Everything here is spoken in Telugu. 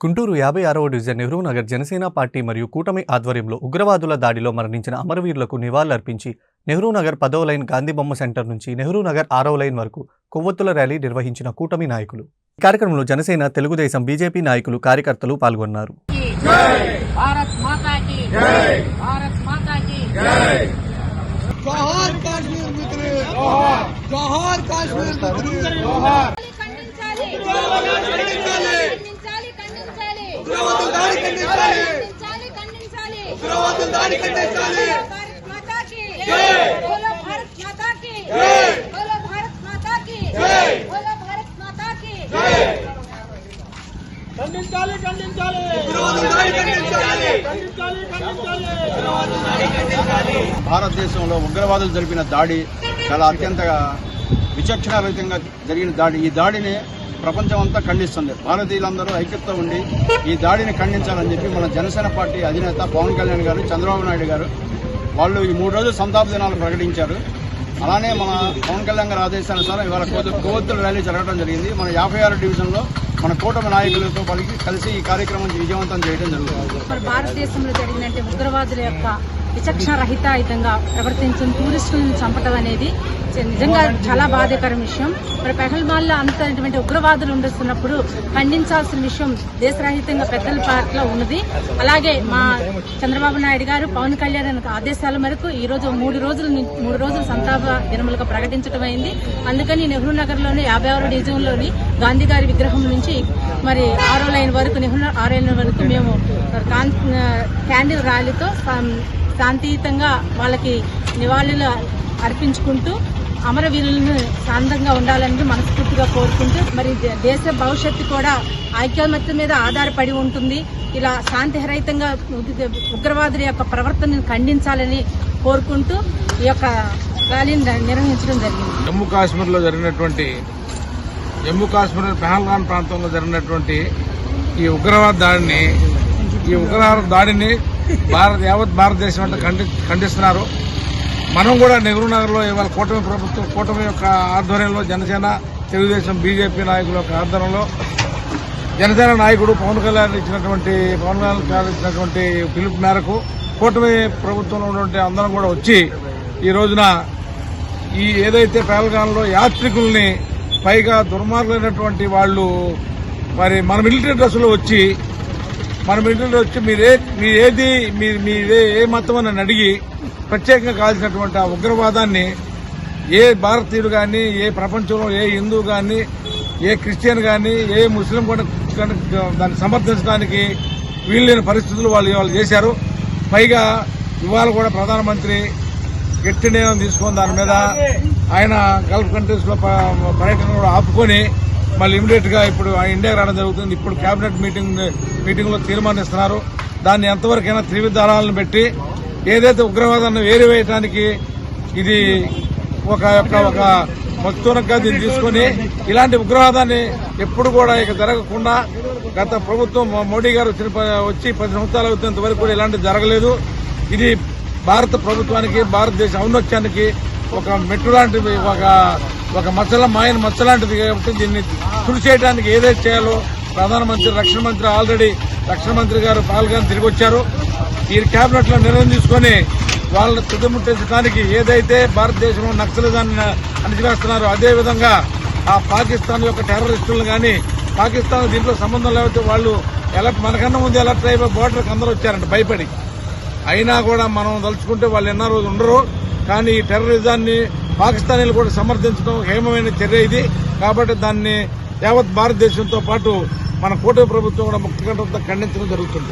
గుంటూరు యాభై ఆరవ డివిజన్ నెహ్రూ నగర్ జనసేన పార్టీ మరియు కూటమి ఆధ్వర్యంలో ఉగ్రవాదుల దాడిలో మరణించిన అమరవీరులకు నివాళులర్పించి నెహ్రూ నగర్ పదో లైన్ గాంధీబొమ్మ సెంటర్ నుంచి నెహ్రూ నగర్ ఆరవ లైన్ వరకు కొవ్వొత్తుల ర్యాలీ నిర్వహించిన కూటమి నాయకులు. ఈ కార్యక్రమంలో జనసేన తెలుగుదేశం బీజేపీ నాయకులు కార్యకర్తలు పాల్గొన్నారు. భారతదేశంలో ఉగ్రవాదులు జరిపిన దాడి చాలా అత్యంత విచక్షణారహితంగా జరిగిన దాడి. ఈ దాడిని ప్రపంచం అంతా ఖండిస్తుంది. భారతీయులందరూ ఐక్యతతో ఉండి ఈ దాడిని ఖండించాలని చెప్పి మన జనసేన పార్టీ అధినేత పవన్ కళ్యాణ్ గారు చంద్రబాబు నాయుడు గారు వాళ్ళు ఈ మూడు రోజులు సంతాప దినాలు ప్రకటించారు. అలానే మన పవన్ కళ్యాణ్ గారి ఆదేశానుసారం ఇవాళ కొవ్వొ- కొవ్వొత్తుల ర్యాలీ జరగడం జరిగింది. మన యాభై ఆరు డివిజన్లో మన కూటమి నాయకులతో కలిసి కలిసి ఈ కార్యక్రమం విజయవంతం చేయడం జరుగుతుంది. భారతదేశంలో జరిగినట్టు ఉగ్రవాదుల యొక్క విచక్షణ రహితాయుతంగా ప్రవర్తించిన టూరిస్టులను చంపటం అనేది నిజంగా చాలా బాధాకర విషయం. మరి పెహల్మాల్లో అంతటువంటి ఉగ్రవాదులు ఉండొస్తున్నప్పుడు ఖండించాల్సిన విషయం దేశరహితంగా పెద్దల పాటలో ఉన్నది. అలాగే మా చంద్రబాబు నాయుడు గారు పవన్ కళ్యాణ్ ఆదేశాల మేరకు ఈ రోజు మూడు రోజులు మూడు రోజులు సంతాప దినములుగా ప్రకటించడం అయింది అందుకని నెహ్రూ నగర్లోని యాభై ఆరు డివిజన్లోని గాంధీ గారి విగ్రహం నుంచి మరి ఆరో లైన్ వరకు నెహ్రూ ఆరో లైన్ వరకు మేము క్యాండిల్ ర్యాలీతో శాంతియుతంగా వాళ్ళకి నివాళులు అర్పించుకుంటూ అమరవీరులను శాంతంగా ఉండాలని మనస్ఫూర్తిగా కోరుకుంటూ మరి దే- దేశ భవిష్యత్తు కూడా ఐక్యమత్యం మీద ఆధారపడి ఉంటుంది. ఇలా శాంతిరహితంగా ఉగ్రవాదుల యొక్క ప్రవర్తనను ఖండించాలని కోరుకుంటూ ఈ యొక్క ర్యాలీని నిర్వహించడం జరిగింది. జమ్మూ కాశ్మీర్లో జరిగినటువంటి జమ్మూ కాశ్మీర్ పెహల్గాన్ ప్రాంతంలో జరిగినటువంటి ఈ ఉగ్రవాద దాడిని ఈ ఉగ్రవాద దాడిని భారత యావత్ భారతదేశం అంతా ఖండి ఖండిస్తున్నారు. మనం కూడా నెహ్రూ నగర్లో ఇవాళ కూటమి ప్రభుత్వం కూటమి యొక్క ఆధ్వర్యంలో జనసేన తెలుగుదేశం బీజేపీ నాయకుల యొక్క ఆధ్వర్యంలో జనసేన నాయకుడు పవన్ కళ్యాణ్ ఇచ్చినటువంటి పవన్ కళ్యాణ్ ఇచ్చినటువంటి పిలుపు మేరకు కూటమి ప్రభుత్వంలో ఉన్నటువంటి అందరం కూడా వచ్చి ఈ రోజున ఈ ఏదైతే పేలగాన్లో యాత్రికుల్ని పైగా దుర్మార్గులైనటువంటి వాళ్ళు మరి మన మిలిటరీ డ్రెస్సులో వచ్చి మన మిలిటరీ వచ్చి మీరే మీ ఏది మీ మీరే ఏ మతం అని అడిగి ప్రత్యేకంగా కావాల్సినటువంటి ఆ ఉగ్రవాదాన్ని ఏ భారతీయుడు కానీ ఏ ప్రపంచంలో ఏ హిందూ కానీ ఏ క్రిస్టియన్ కానీ ఏ ముస్లిం కూడా దాన్ని సమర్థించడానికి వీల్లేని పరిస్థితులు వాళ్ళు ఇవాళ చేశారు. పైగా ఇవాళ కూడా ప్రధానమంత్రి గట్టి నిర్ణయం తీసుకొని దాని మీద ఆయన గల్ఫ్ కంట్రీస్లో పర్యటన కూడా ఆపుకొని మళ్ళీ ఇమీడియట్గా ఇప్పుడు ఇండియాకి రావడం జరుగుతుంది. ఇప్పుడు కేబినెట్ మీటింగ్ మీటింగ్లో తీర్మానిస్తున్నారు. దాన్ని ఎంతవరకైనా త్రివిధ దళాలను పెట్టి ఏదైతే ఉగ్రవాదాన్ని వేయటానికి ఇది ఒక యొక్క ఒక మత్తునగా దీన్ని తీసుకొని ఇలాంటి ఉగ్రవాదాన్ని ఎప్పుడు కూడా ఇక జరగకుండా గత ప్రభుత్వం మోడీ గారు వచ్చిన వచ్చి పది సంవత్సరాలు అవుతున్నంత వరకు కూడా ఇలాంటివి జరగలేదు. ఇది భారత ప్రభుత్వానికి భారతదేశ ఔన్నత్యానికి ఒక మెట్టు లాంటిది ఒక ఒక మచ్చల మాయన మచ్చ లాంటిది కాబట్టి దీన్ని తుడిచేయడానికి ఏదైతే చేయాలో ప్రధానమంత్రి రక్షణ మంత్రి ఆల్రెడీ రక్షణ మంత్రి గారు పాల్గొని తిరిగి వచ్చారు. ఈ కేబినెట్లో నిర్ణయం తీసుకొని వాళ్ళని తుదిముట్టించడానికి ఏదైతే భారతదేశంలో నక్సలిజాన్ని అణిచివేస్తున్నారో అదేవిధంగా ఆ పాకిస్తాన్ యొక్క టెర్రరిస్టులను కానీ పాకిస్తాన్ దీంట్లో సంబంధం లేకపోతే వాళ్ళు ఎలా మనకన్నా ముందు ఎలా ట్రైబ్ బోర్డర్కి అందరూ వచ్చారంట భయపడి. అయినా కూడా మనం తలుచుకుంటే వాళ్ళు ఎన్నో రోజు ఉండరు. కానీ ఈ టెర్రరిజాన్ని పాకిస్తానీలు కూడా సమర్థించడం హేమమైన చర్య ఇది. కాబట్టి దాన్ని యావత్ భారతదేశంతో పాటు మన కూటమి ప్రభుత్వం కూడా ముక్తికంఠంతో ఖండించడం జరుగుతుంది.